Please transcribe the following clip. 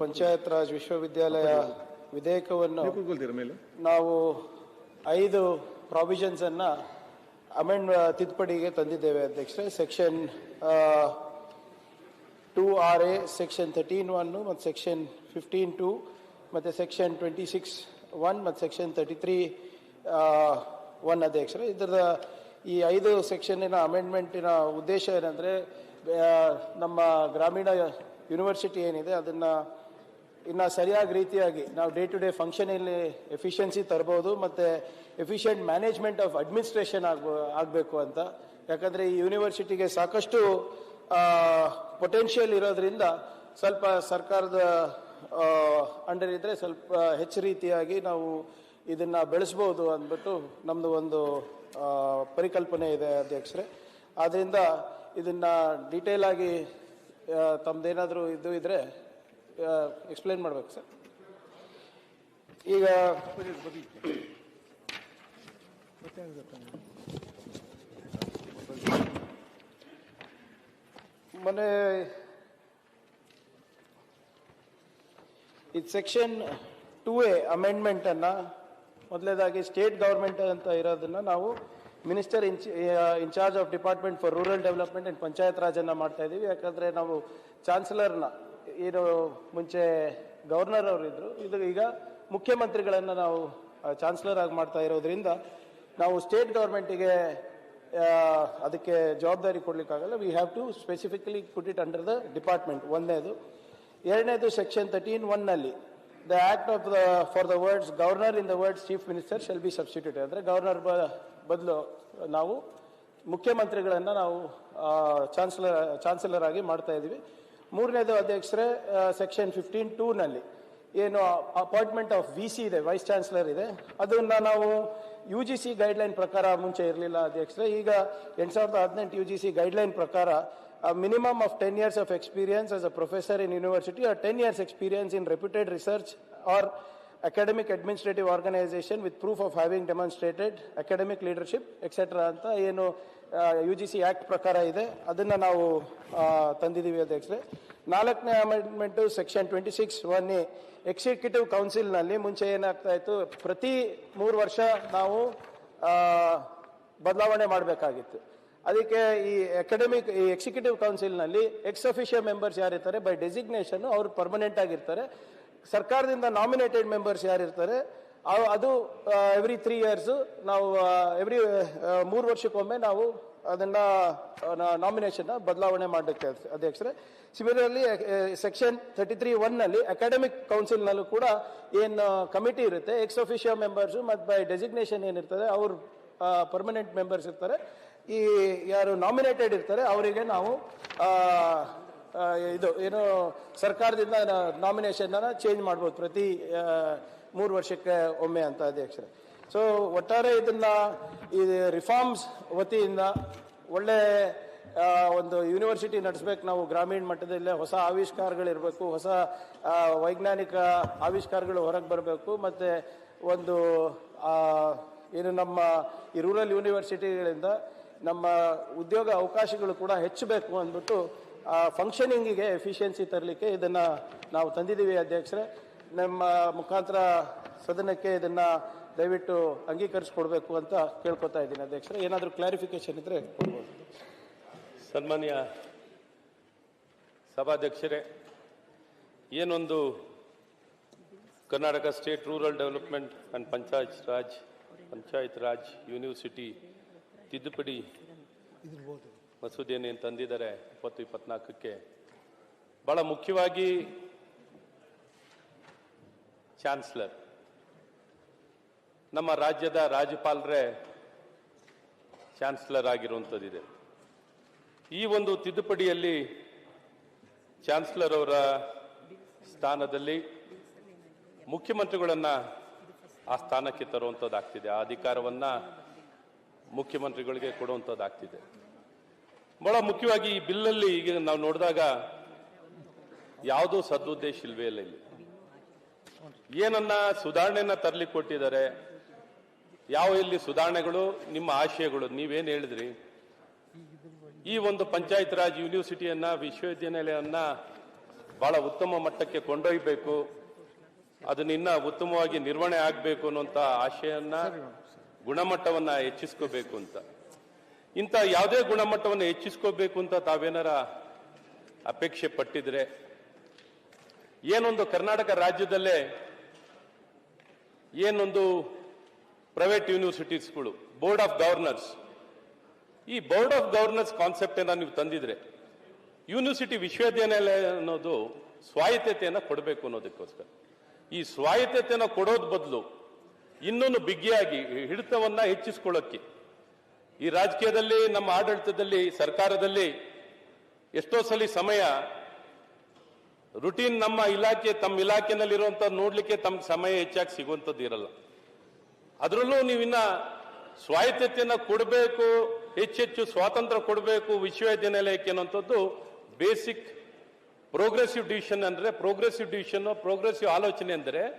ಪಂಚಾಯತ್ ರಾಜ್ ವಿಶ್ವವಿದ್ಯಾಲಯ ವಿಧೇಯಕವನ್ನು ನೀವು ಐದು ಪ್ರಾವಿಷನ್ಸ್ ಅನ್ನ ಅಮೆಂಡ್ ತಿದ್ದುಪಡಿಗೆ ತಂದಿದ್ದೇವೆ ಅಧ್ಯಕ್ಷರೇ. Section two R A section thirteen one ಮತ್ತು ಸೆಕ್ಷನ್ ಫಿಫ್ಟೀನ್ ಟು ಮತ್ತು ಸೆಕ್ಷನ್ ಟ್ವೆಂಟಿ ಸಿಕ್ಸ್ ಒನ್ ಮತ್ತು ಸೆಕ್ಷನ್ ತರ್ಟಿ ತ್ರೀ ಒನ್ ಅಧ್ಯಕ್ಷರೇ. ಇದರ ಈ ಐದು ಸೆಕ್ಷನ್ನಿನ ಅಮೆಂಡ್ಮೆಂಟಿನ ಉದ್ದೇಶ ಏನಂದರೆ ನಮ್ಮ ಗ್ರಾಮೀಣ ಯೂನಿವರ್ಸಿಟಿ ಏನಿದೆ ಅದನ್ನು ಇನ್ನು ಸರಿಯಾದ ರೀತಿಯಾಗಿ ನಾವು ಡೇ ಟು ಡೇ ಫಂಕ್ಷನಲ್ಲಿ ಎಫಿಷಿಯನ್ಸಿ ತರ್ಬೋದು, ಮತ್ತು ಎಫಿಷಿಯೆಂಟ್ ಮ್ಯಾನೇಜ್ಮೆಂಟ್ ಆಫ್ ಅಡ್ಮಿನಿಸ್ಟ್ರೇಷನ್ ಆಗ್ಬೋ, ಆಗಬೇಕು ಅಂತ. ಯಾಕಂದರೆ ಈ ಯೂನಿವರ್ಸಿಟಿಗೆ ಸಾಕಷ್ಟು ಪೊಟೆನ್ಷಿಯಲ್ ಇರೋದ್ರಿಂದ ಸ್ವಲ್ಪ ಸರ್ಕಾರದ ಅಂಡರ್ ಇದ್ದರೆ ಸ್ವಲ್ಪ ಹೆಚ್ಚು ರೀತಿಯಾಗಿ ನಾವು ಇದನ್ನು ಬೆಳೆಸ್ಬೋದು ಅಂದ್ಬಿಟ್ಟು ನಮ್ಮದು ಒಂದು ಪರಿಕಲ್ಪನೆ ಇದೆ ಅಧ್ಯಕ್ಷರೇ. ಆದ್ದರಿಂದ ಇದನ್ನು ಡೀಟೇಲಾಗಿ ತಮ್ಮದೇನಾದರೂ ಇದು ಇದ್ದರೆ ಎಕ್ಸ್ಪ್ಲೈನ್ ಮಾಡ್ಬೇಕು ಸರ್. ಈಗ ಮೊನ್ನೆ ಇದು ಸೆಕ್ಷನ್ ಟೂ ಎ ಅಮೆಂಡ್ಮೆಂಟನ್ನು ಮೊದಲೇದಾಗಿ ಸ್ಟೇಟ್ ಗೌರ್ಮೆಂಟ್ ಅಂತ ಇರೋದನ್ನು ನಾವು minister in in charge of department for rural development and panchayat ರಾಜನ್ನು ಮಾಡ್ತಾ ಇದ್ದೀವಿ ಯಾಕಂದರೆ ನಾವು ಚಾನ್ಸಲರ್ನ ಏನು ಮುಂಚೆ ಗವರ್ನರ್ ಅವರು ಇದ್ದರು ಇದು ಈಗ ಮುಖ್ಯಮಂತ್ರಿಗಳನ್ನು ನಾವು ಚಾನ್ಸಲರ್ ಆಗಿ ಮಾಡ್ತಾ ಇರೋದ್ರಿಂದ ನಾವು ಸ್ಟೇಟ್ ಗೌರ್ಮೆಂಟಿಗೆ ಅದಕ್ಕೆ ಜವಾಬ್ದಾರಿ ಕೊಡ್ಲಿಕ್ಕಾಗಲ್ಲ. We have to specifically put it under the department ಒಂದನೇದು. ಎರಡನೇದು ಸೆಕ್ಷನ್ ತರ್ಟೀನ್ ಒನ್ನಲ್ಲಿ the act of the for the words governor in the words chief minister shall be substitute ಅಂದರೆ ಗವರ್ನರ್ ಬದಲು ನಾವು ಮುಖ್ಯಮಂತ್ರಿಗಳನ್ನು ನಾವು ಚಾನ್ಸಲರ್ ಚಾನ್ಸಲರ್ ಆಗಿ ಮಾಡ್ತಾ ಇದ್ದೀವಿ. ಮೂರನೇದು ಅಧ್ಯಕ್ಷರೇ ಸೆಕ್ಷನ್ ಫಿಫ್ಟೀನ್ ಟೂನಲ್ಲಿ ಏನು ಅಪಾಯಿಂಟ್ಮೆಂಟ್ ಆಫ್ ವಿ ಸಿ ಇದೆ ವೈಸ್ ಚಾನ್ಸಲರ್ ಇದೆ. ಅದನ್ನ ನಾವು ಯು ಜಿ ಸಿ ಗೈಡ್ಲೈನ್ ಪ್ರಕಾರ ಮುಂಚೆ ಇರಲಿಲ್ಲ ಅಧ್ಯಕ್ಷರೇ. ಈಗ ಎಂಟು ಸಾವಿರದ ಹದಿನೆಂಟು ಯು ಜಿ ಸಿ ಗೈಡ್ಲೈನ್ ಪ್ರಕಾರ minimum of ten years of experience as a professor in university or ten years experience in reputed research or academic administrative organisation with proof of having demonstrated academic leadership etcetera ಅಂತ ಏನು you G C act ಪ್ರಕಾರ ಇದೆ. ಅದನ್ನು ನಾವು ತಂದಿದ್ದೀವಿ ಅಧ್ಯಕ್ಷರೇ. ನಾಲ್ಕನೇ amendment section twenty six one A executive ಕೌನ್ಸಿಲ್ನಲ್ಲಿ ಮುಂಚೆ ಏನಾಗ್ತಾ ಇತ್ತು, ಪ್ರತಿ ಮೂರು ವರ್ಷ ನಾವು ಬದಲಾವಣೆ ಮಾಡಬೇಕಾಗಿತ್ತು. ಅದಕ್ಕೆ ಈ ಅಕಾಡೆಮಿಕ್ ಈ ಎಕ್ಸಿಕ್ಯೂಟಿವ್ ಕೌನ್ಸಿಲ್ನಲ್ಲಿ ಎಕ್ಸ್ ಅಫಿಷಿಯಲ್ ಮೆಂಬರ್ಸ್ ಯಾರಿರ್ತಾರೆ ಬೈ ಡೆಸಿಗ್ನೇಷನ್ ಅವರು ಪರ್ಮನೆಂಟ್ ಆಗಿರ್ತಾರೆ. ಸರ್ಕಾರದಿಂದ ನಾಮಿನೇಟೆಡ್ ಮೆಂಬರ್ಸ್ ಯಾರಿರ್ತಾರೆ ಅದು ಎವ್ರಿ ತ್ರೀ ಇಯರ್ಸ್ ನಾವು ಎವ್ರಿ ಮೂರು ವರ್ಷಕ್ಕೊಮ್ಮೆ ನಾವು ಅದನ್ನ ನಾಮಿನೇಷನ್ ಬದಲಾವಣೆ ಮಾಡಲಿಕ್ಕೆ ಅಧ್ಯಕ್ಷರೇ. ಸಿಮಿಲರ್ಲಿ ಸೆಕ್ಷನ್ ತರ್ಟಿ ತ್ರೀ ಒನ್ನಲ್ಲಿ ಅಕಾಡೆಮಿಕ್ ಕೌನ್ಸಿಲ್ನಲ್ಲೂ ಕೂಡ ಏನು ಕಮಿಟಿ ಇರುತ್ತೆ ಎಕ್ಸ್ ಅಫಿಷಿಯಲ್ ಮೆಂಬರ್ಸು ಮತ್ತು ಬೈ ಡೆಸಿಗ್ನೇಷನ್ ಏನಿರ್ತದೆ, ಅವರು ಪರ್ಮನೆಂಟ್ ಮೆಂಬರ್ಸ್ ಇರ್ತಾರೆ. ಈ, ಯಾರು ನಾಮಿನೇಟೆಡ್ ಇರ್ತಾರೆ, ಅವರಿಗೆ ನಾವು ಇದು, ಏನು ಸರ್ಕಾರದಿಂದ ನಾಮಿನೇಷನ್ ಚೇಂಜ್ ಮಾಡ್ಬೋದು ಪ್ರತಿ ಮೂರು ವರ್ಷಕ್ಕೆ ಒಮ್ಮೆ ಅಂತ ಅಧ್ಯಕ್ಷರೇ ಸೊ ಒಟ್ಟಾರೆ ಇದನ್ನ, ಈ ರಿಫಾರ್ಮ್ಸ್ ವತಿಯಿಂದ ಒಳ್ಳೆ ಒಂದು ಯೂನಿವರ್ಸಿಟಿ ನಡೆಸ್ಬೇಕು. ನಾವು ಗ್ರಾಮೀಣ ಮಟ್ಟದಲ್ಲೇ ಹೊಸ ಆವಿಷ್ಕಾರಗಳಿರಬೇಕು, ಹೊಸ ವೈಜ್ಞಾನಿಕ ಆವಿಷ್ಕಾರಗಳು ಹೊರಗೆ ಬರಬೇಕು. ಮತ್ತು ಒಂದು ಏನು ನಮ್ಮ ಈ ರೂರಲ್ ಯೂನಿವರ್ಸಿಟಿಗಳಿಂದ ನಮ್ಮ ಉದ್ಯೋಗ ಅವಕಾಶಗಳು ಕೂಡ ಹೆಚ್ಚಬೇಕು ಅಂದ್ಬಿಟ್ಟು ಫಂಕ್ಷನಿಂಗಿಗೆ ಎಫಿಷಿಯನ್ಸಿ ತರಲಿಕ್ಕೆ ಇದನ್ನು ನಾವು ತಂದಿದ್ದೀವಿ ಅಧ್ಯಕ್ಷರೇ. ನಮ್ಮ ಮುಖಾಂತರ ಸದನಕ್ಕೆ ಇದನ್ನು ದಯವಿಟ್ಟು ಅಂಗೀಕರಿಸ್ಕೊಡ್ಬೇಕು ಅಂತ ಕೇಳ್ಕೊತಾ ಇದ್ದೀನಿ ಅಧ್ಯಕ್ಷರೇ. ಏನಾದರೂ ಕ್ಲಾರಿಫಿಕೇಶನ್ ಇದ್ದರೆ ಕೊಡ್ಬೋದು. ಸನ್ಮಾನ್ಯ ಸಭಾಧ್ಯಕ್ಷರೇ, ಏನೊಂದು Karnataka state rural development and panchayat raj panchayat raj university ತಿದ್ದುಪಡಿ ಮಸೂದೆಯನ್ನು ತಂದಿದ್ದಾರೆ, ಇಪ್ಪತ್ತು ಇಪ್ಪತ್ನಾಲ್ಕಕ್ಕೆ. ಭಾಳ ಮುಖ್ಯವಾಗಿ ಚಾನ್ಸ್ಲರ್ ನಮ್ಮ ರಾಜ್ಯದ ರಾಜ್ಯಪಾಲರೇ ಚಾನ್ಸ್ಲರ್ ಆಗಿರುವಂಥದ್ದಿದೆ. ಈ ಒಂದು ತಿದ್ದುಪಡಿಯಲ್ಲಿ ಚಾನ್ಸ್ಲರ್ ಅವರ ಸ್ಥಾನದಲ್ಲಿ ಮುಖ್ಯಮಂತ್ರಿಗಳನ್ನು ಆ ಸ್ಥಾನಕ್ಕೆ ತರುವಂಥದ್ದಾಗ್ತಿದೆ. ಆ ಅಧಿಕಾರವನ್ನು ಮುಖ್ಯಮಂತ್ರಿಗಳಿಗೆ ಕೊಡುವಂಥದ್ದಾಗ್ತಿದೆ. ಬಹಳ ಮುಖ್ಯವಾಗಿ ಈ ಬಿಲ್ಲಲ್ಲಿ ಈಗ ನಾವು ನೋಡಿದಾಗ ಯಾವುದೂ ಸದುದ್ದೇಶ ಇಲ್ವೇ ಇಲ್ಲ ಇಲ್ಲಿ. ಏನನ್ನ ಸುಧಾರಣೆಯನ್ನ ತರಲಿಕ್ಕೆ ಕೊಟ್ಟಿದ್ದಾರೆ? ಯಾವ ಇಲ್ಲಿ ಸುಧಾರಣೆಗಳು ನಿಮ್ಮ ಆಶಯಗಳು? ನೀವೇನು ಹೇಳಿದ್ರಿ? ಈ ಒಂದು ಪಂಚಾಯತ್ ರಾಜ್ ಯೂನಿವರ್ಸಿಟಿಯನ್ನ ವಿಶ್ವವಿದ್ಯಾನಿಲಯವನ್ನ ಬಹಳ ಉತ್ತಮ ಮಟ್ಟಕ್ಕೆ ಕೊಂಡೊಯ್ಯಬೇಕು ಅದನ್ನ ಇನ್ನ ಉತ್ತಮವಾಗಿ ನಿರ್ವಹಣೆ ಆಗಬೇಕು ಅನ್ನುವಂತ ಆಶಯನ್ನ ಗುಣಮಟ್ಟವನ್ನ ಹೆಚ್ಚಿಸ್ಕೋಬೇಕು ಅಂತ. ಇಂಥ ಯಾವುದೇ ಗುಣಮಟ್ಟವನ್ನು ಹೆಚ್ಚಿಸ್ಕೋಬೇಕು ಅಂತ ತಾವೇನಾರ ಅಪೇಕ್ಷೆ ಪಟ್ಟಿದ್ರೆ ಏನೊಂದು ಕರ್ನಾಟಕ ರಾಜ್ಯದಲ್ಲೇ ಏನೊಂದು ಪ್ರೈವೇಟ್ ಯೂನಿವರ್ಸಿಟೀಸ್ಗಳು ಬೋರ್ಡ್ ಆಫ್ ಗವರ್ನರ್ಸ್ ಈ ಬೋರ್ಡ್ ಆಫ್ ಗವರ್ನರ್ಸ್ ಕಾನ್ಸೆಪ್ಟ್ ಏನ ನೀವು ತಂದಿದ್ರೆ ಯೂನಿವರ್ಸಿಟಿ ವಿಶ್ವವಿದ್ಯಾನಿಲಯ ಅನ್ನೋದು ಸ್ವಾಯತ್ತತೆಯನ್ನು ಕೊಡಬೇಕು ಅನ್ನೋದಕ್ಕೋಸ್ಕರ. ಈ ಸ್ವಾಯತ್ತತೆಯನ್ನು ಕೊಡೋದ್ ಬದಲು ಇನ್ನೊಂದು ಬಿಗಿಯಾಗಿ, ಹಿಡಿತವನ್ನ ಹೆಚ್ಚಿಸ್ಕೊಳ್ಳೋಕ್ಕೆ ಈ ರಾಜಕೀಯದಲ್ಲಿ, ನಮ್ಮ ಆಡಳಿತದಲ್ಲಿ, ಸರ್ಕಾರದಲ್ಲಿ ಎಷ್ಟೋ ಸಲ ಸಮಯ ರುಟೀನ್ ನಮ್ಮ ಇಲಾಖೆ, ತಮ್ಮ ಇಲಾಖೆನಲ್ಲಿರುವಂಥ ನೋಡ್ಲಿಕ್ಕೆ ತಮ್ಗೆ ಸಮಯ ಹೆಚ್ಚಾಗಿ ಸಿಗುವಂಥದ್ದು ಇರಲ್ಲ. ಅದರಲ್ಲೂ ನೀವಿನ್ನ ಸ್ವಾಯತ್ತತೆಯನ್ನು ಕೊಡಬೇಕು ಹೆಚ್ಚೆಚ್ಚು ಸ್ವಾತಂತ್ರ್ಯ ಕೊಡಬೇಕು ವಿಶ್ವವಿದ್ಯಾನಿಲಯಕ್ಕೆ ಅನ್ನುವಂಥದ್ದು ಬೇಸಿಕ್ ಪ್ರೋಗ್ರೆಸಿವ್ ಡಿವಿಷನ್ ಅಂದ್ರೆ ಪ್ರೋಗ್ರೆಸಿವ್ ಡಿವಿಷನ್ ಪ್ರೋಗ್ರೆಸಿವ್ ಆಲೋಚನೆ ಅಂದರೆ